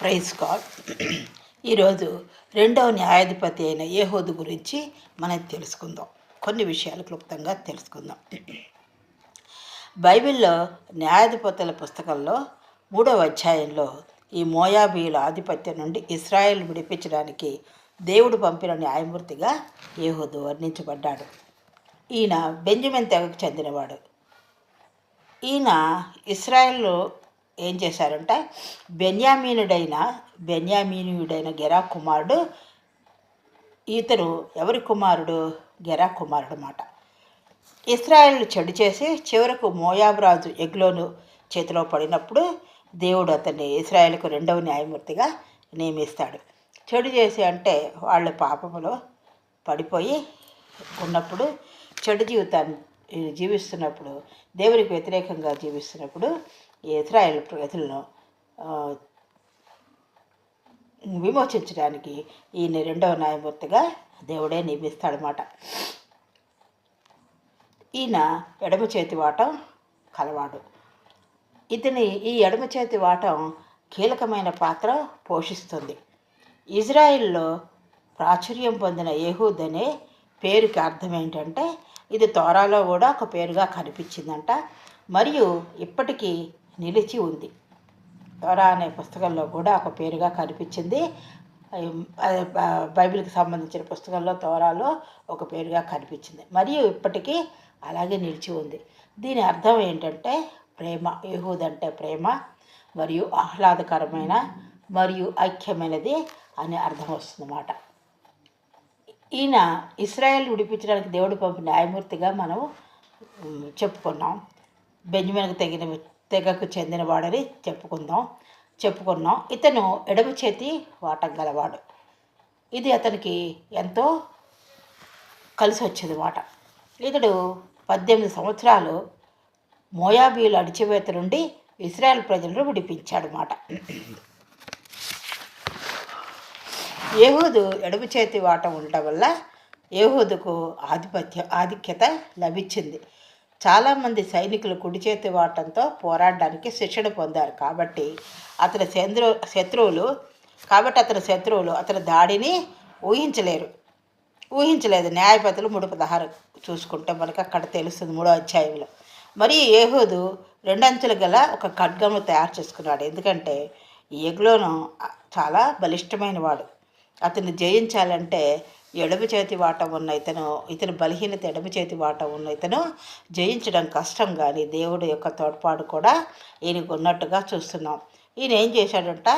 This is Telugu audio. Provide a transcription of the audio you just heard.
Praise God. ఈరోజు రెండవ న్యాయాధిపతి అయిన ఏహోదు గురించి మనం తెలుసుకుందాం. కొన్ని విషయాలు క్లుప్తంగా తెలుసుకుందాం. బైబిల్లో న్యాయాధిపతుల పుస్తకంలో మూడవ అధ్యాయంలో ఈ మోయాబీయుల ఆధిపత్యం నుండి ఇస్రాయేల్ విడిపించడానికి దేవుడు పంపిన న్యాయమూర్తిగా ఏహోదు వర్ణించబడ్డాడు. ఈయన బెంజమిన్ తెగకు చెందినవాడు. ఈయన ఇస్రాయేల్ ఏం చేశారంటే బెన్యామీనుడైన బెన్యామీనుడైన గెరా కుమారుడు ఇతను ఎవరి కుమారుడు? గెరా కుమారుడు అన్నమాట. ఇస్రాయేల్ చెడు చేసి చివరకు మోయాబ్రాజు ఎగ్లోను చేతిలో పడినప్పుడు దేవుడు అతన్ని ఇస్రాయేల్కు రెండవ న్యాయమూర్తిగా నియమిస్తాడు. చెడు చేసి అంటే వాళ్ళ పాపములో పడిపోయి ఉన్నప్పుడు చెడు జీవితాన్ని జీవిస్తున్నప్పుడు దేవునికి వ్యతిరేకంగా జీవిస్తున్నప్పుడు ఈ ప్రజలను విమోచించడానికి ఈయన రెండవ న్యాయమూర్తిగా దేవుడే నియమిస్తాడనమాట ఈయన ఎడమ చేతి వాటం కలవాడు. ఇతని ఈ ఎడమ చేతి వాటం కీలకమైన పాత్ర పోషిస్తుంది. ఇజ్రాయిల్లో ప్రాచుర్యం పొందిన యహూద్ అనే పేరుకి అర్థం ఏంటంటే ఇది తోరాలో కూడా ఒక పేరుగా కనిపించిందంట. మరియు ఇప్పటికీ నిలిచి ఉంది. తోరా అనే పుస్తకంలో కూడా ఒక పేరుగా కనిపించింది. బైబిల్కి సంబంధించిన పుస్తకంలో తోరాలో ఒక పేరుగా కనిపించింది. మరియు ఇప్పటికీ అలాగే నిలిచి ఉంది. దీని అర్థం ఏంటంటే ప్రేమ యహూదంటే అంటే ప్రేమ మరియు ఆహ్లాదకరమైన మరియు ఐక్యమైనది అనే అర్థం వస్తుందన్నమాట. ఈయన ఇస్రాయల్ విడిపించడానికి దేవుడు పంపిన న్యాయమూర్తిగా మనం చెప్పుకున్నాం. బెంజమిన్కు తెగిన తెగకు చెందినవాడని చెప్పుకుందాం. చెప్పుకున్నాం. ఇతను ఎడమ చేతి వాటం గలవాడు. ఇది అతనికి ఎంతో కలిసి వచ్చేది మాట ఇతడు పద్దెనిమిది సంవత్సరాలు మోయాబీలు అడిచివేత నుండి ఇస్రాయల్ ప్రజలను విడిపించాడు మాట ఏహూదు ఎడమ చేతి వాట ఉండటం వల్ల ఏహూదుకు ఆధిపత్యం ఆధిక్యత లభించింది. చాలామంది సైనికులు కుడి చేతి వాటంతో పోరాడడానికి శిక్షణ పొందారు. కాబట్టి అతని శత్రు శత్రువులు కాబట్టి అతని శత్రువులు అతని దాడిని ఊహించలేరు. ఊహించలేదు. న్యాయపతులు మూడు పదహారు చూసుకుంటే మనకు అక్కడ తెలుస్తుంది మూడో అధ్యాయంలో. మరి ఏహూదు రెండంచులు గల ఒక ఖడ్గము తయారు చేసుకున్నాడు. ఎందుకంటే ఈ ఎగ్లోను చాలా బలిష్టమైన వాడు. అతన్ని జయించాలంటే ఎడమ చేతి వాట ఉన్న ఇతను ఇతని బలహీనత ఎడమ చేతి వాట ఉన్న ఇతను జయించడం కష్టం కానీ దేవుడు యొక్క తోడ్పాటు కూడా ఈయనకు ఉన్నట్టుగా చూస్తున్నాం. ఈయన ఏం చేశాడంట?